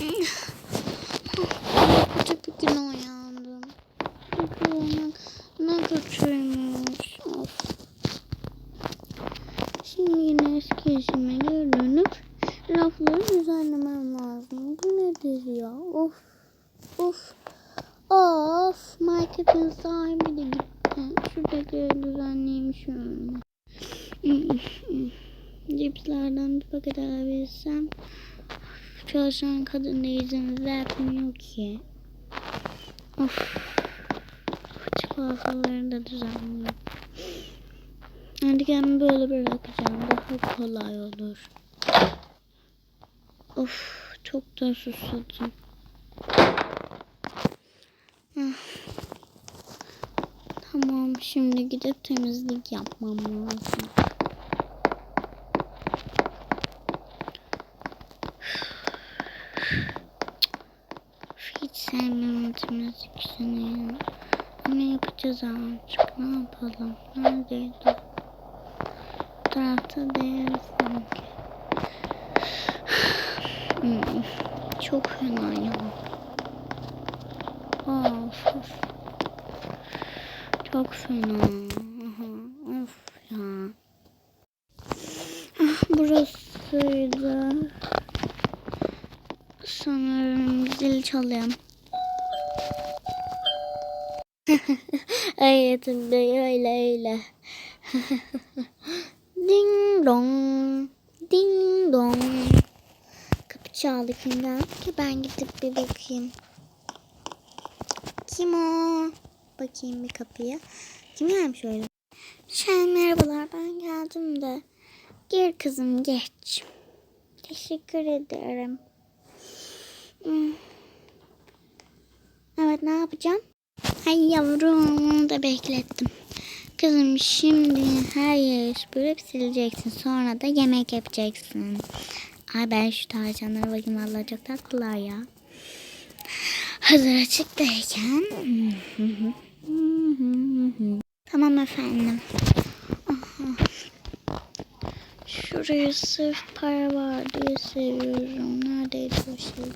Kötü bir gün uyandım. Uykuyorum. Ne kötüymüş. Of. Şimdi yine eski işime geri dönüp rafları düzenlemem lazım. Bu nedir ya? Of. Of. Of. Marketin sahibi de gitti. Şuradakileri düzenleyeyim şöyle. Cipslerden bir paket alabilsem. Çalışan kadın da izin vermiyor ki. Of. Çikolataları da düzenleyeyim. Hadi kendimi böyle bırakacağım. Daha kolay olur. Of. Çok da susadım. Ah. Tamam şimdi gidip temizlik yapmam lazım. Hiç sevmiyorum temizlik işini. Yapacağız artık. Ne yapalım? Neredeydi? Tarafta değil sanki. Çok fena ya. Of of. Çok fena. Of ya. Ah, burasıydı. Sanırım zil çalayım. Hayatımda öyle öyle. ding dong. Ding dong. Kapı çaldı kim geldi ki ben gidip bir bakayım. Kim o? Bakayım bir kapıya. Kim gelmiş öyle? Şey merhabalar ben geldim de. Gir kızım geç. Teşekkür ederim. Hmm. Evet ne yapacağım? Ay yavrum onu da beklettim. Kızım şimdi her yeri süpürüp sileceksin. Sonra da yemek yapacaksın. Ay ben şu tavşanlara bakayım valla çok tatlılar ya. Hazır açıktayken. tamam efendim. Şuraya sırf para var diye seviyorum. Neredeydi o şey?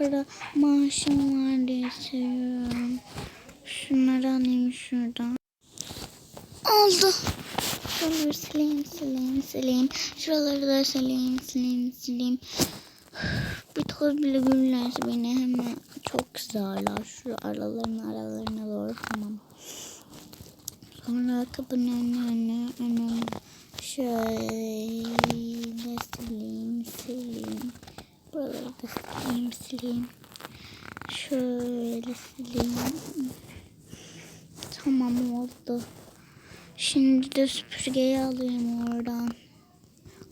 Para maaşım var diye seviyorum. Şunları alayım şuradan. Oldu. Şuraları sileyim sileyim sileyim. Şuraları da sileyim sileyim sileyim. Bir toz bile güllerse beni hemen çok kızarlar. Şu araların aralarına doğru tamam. Sonra kapının önüne önüne şöyle sileyim sileyim. Buraları da sileyim sileyim. Şöyle sileyim. Tamam oldu. Şimdi de süpürgeyi alayım oradan.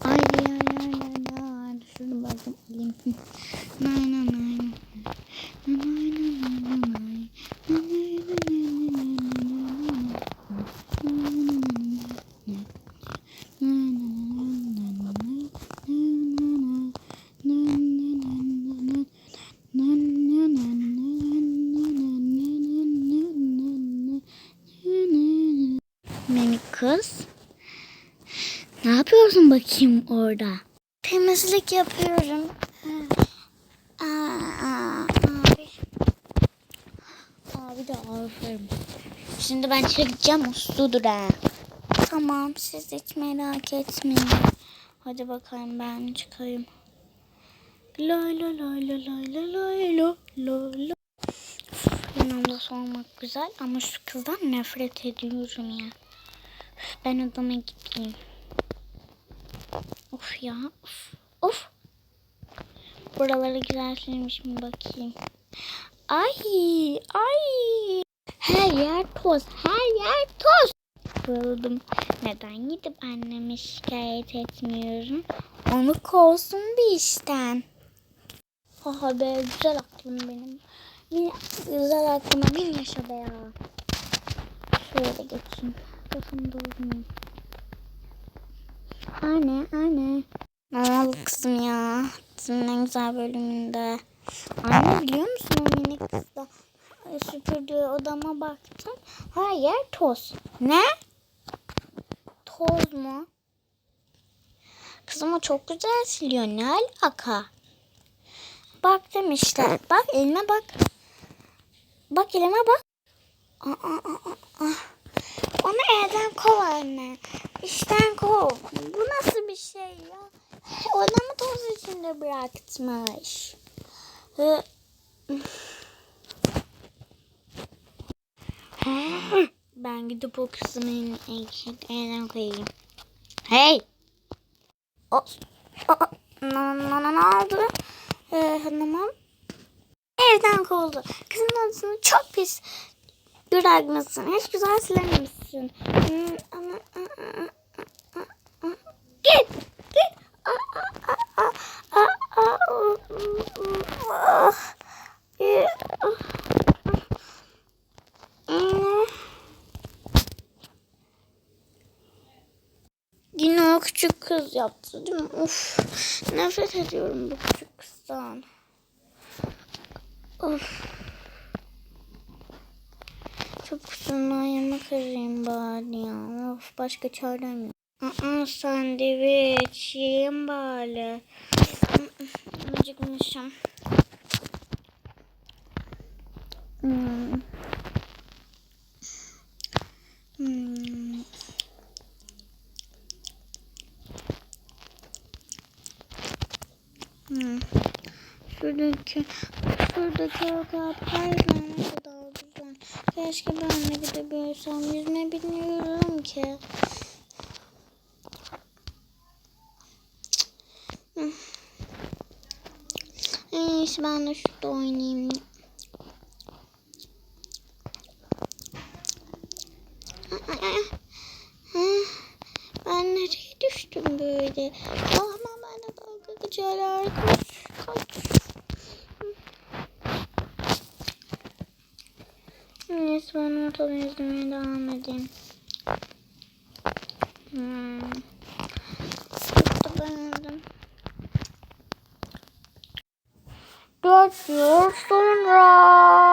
Ay ay ay ay ay. Şunu bakın. Nay nay nay. Nay nay nay nay nay. Nay nay nay nay nay Minik kız. Ne yapıyorsun bakayım orada? Temizlik yapıyorum. Aa, aa, abi. Abi de aferin. Şimdi ben çekeceğim usludur ha. Tamam siz hiç merak etmeyin. Hadi bakalım ben çıkayım. Lay lay lay lay lay lay lay lay lay lay. Yanımda sormak güzel ama şu kızdan nefret ediyorum ya. Ben odama gideyim. Of ya. Of. Of. Buraları güzel silmişim bakayım. Ay. Ay. Her yer toz. Her yer toz. Buldum. Neden gidip anneme şikayet etmiyorum? Onu kovsun bir işten. Aha be güzel aklım benim. Bir güzel aklıma bin yaşa be ya. Şöyle geçeyim. Kafamda olmayayım. Anne anne. Ne oldu kızım ya? Senin en güzel bölümünde. Anne biliyor musun o minik kızla süpürdüğü odama baktım. Her yer toz. Ne? Toz mu? Kızım o çok güzel siliyor. Ne alaka? Baktım işte. Bak elime bak. Bak elime bak. Aa, aa, aa, aa. Onu evden kov anne. İşten kov. Bu nasıl bir şey ya? Odamı toz içinde bırakmış. Ben gidip o eşek evden koyayım. Hey! O, o, ne, ne oldu? Ee, hanımım. Evden kovuldu. Kızın odasını çok pis bırakmışsın. Hiç güzel silememişsin. Git! Git! Aa. Ee. Hmm. Yine o küçük kız yaptı değil mi? Of. Nefret ediyorum bu küçük kızdan. Of. Kusundan yemek arayayım bari ya. Of başka çarem yok. Aa, sandviç yiyeyim bari. Acıkmışım. Hmm. Hmm. Hmm. Şuradaki, şuradaki o kadar. Keşke ben de gidebilsem. Yüzme bilmiyorum ki. İyisi ben de şurada oynayayım. Ben nereye düştüm böyle? Ama de dalga geçerler. Kaç, kaç. Neyse ben ortadan izlemeye devam edeyim. Hmm. Çok. Dört yıl sonra.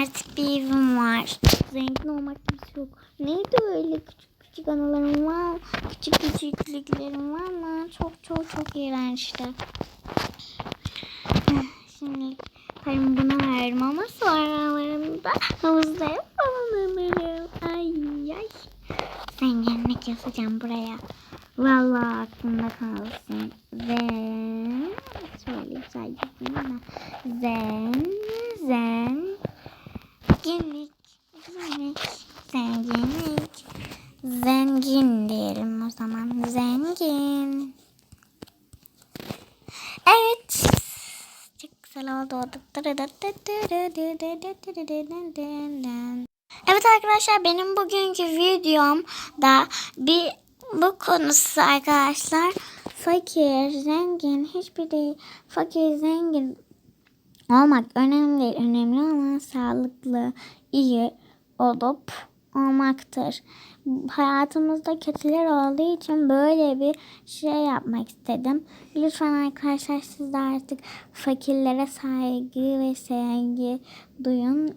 Artık bir evim var. Zengin olmak gibi yok. Neydi öyle küçük küçük anılarım var. Küçük küçüklüklerim var ama çok çok çok iğrençti. Şimdi paramı buna havuzda alırım. Ay ay. Zenginlik yazacağım buraya. Vallahi aklımda kalsın. Ve şöyle güzel yapayım ama. Zen, zen, zenginlik, zenginlik, zenginlik. Zengin diyelim o zaman. Zengin. Evet. Çok Evet arkadaşlar benim bugünkü videom da bir bu konusu arkadaşlar. Fakir, zengin hiçbir değil. Fakir, zengin olmak önemli değil. Önemli olan sağlıklı, iyi olup olmaktır. Hayatımızda kötüler olduğu için böyle bir şey yapmak istedim. Lütfen arkadaşlar siz de artık fakirlere saygı ve sevgi duyun.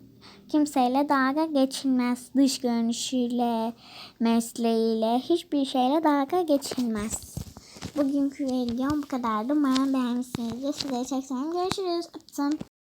Kimseyle dalga geçilmez. Dış görünüşüyle, mesleğiyle, hiçbir şeyle dalga geçilmez. Bugünkü videom bu kadardı. Umarım beğenmişsinizdir. Sizleri çok seviyorum. Görüşürüz. Öptüm.